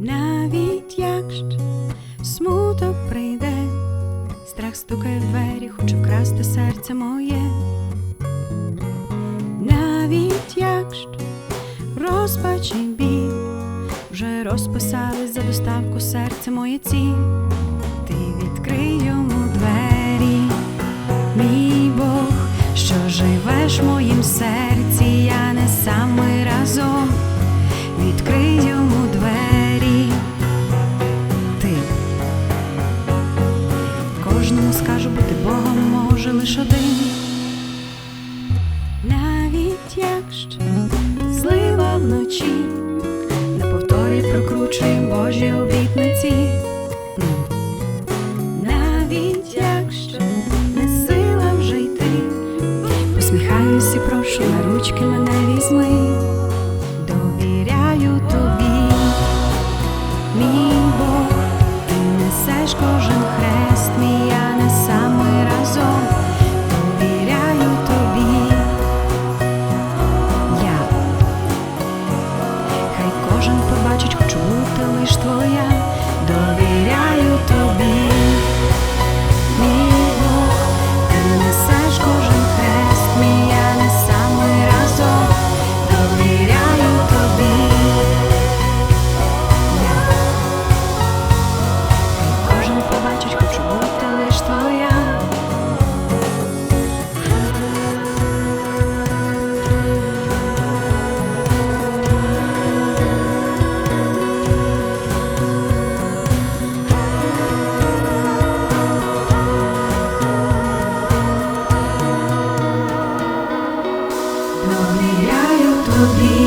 Навіть якщо смуток прийде, страх стукає в двері, хоче вкрасти серце моє. Навіть якщо розпач і біль вже розписали за доставку серце моє ці, ти відкрий лиш один. Навіть якщо злива вночі, на повторі прокручує Божі обітниці. Навіть якщо не сила вже йти, посміхаюсь і прошу на ручки мене візьми, лиш твоя, will be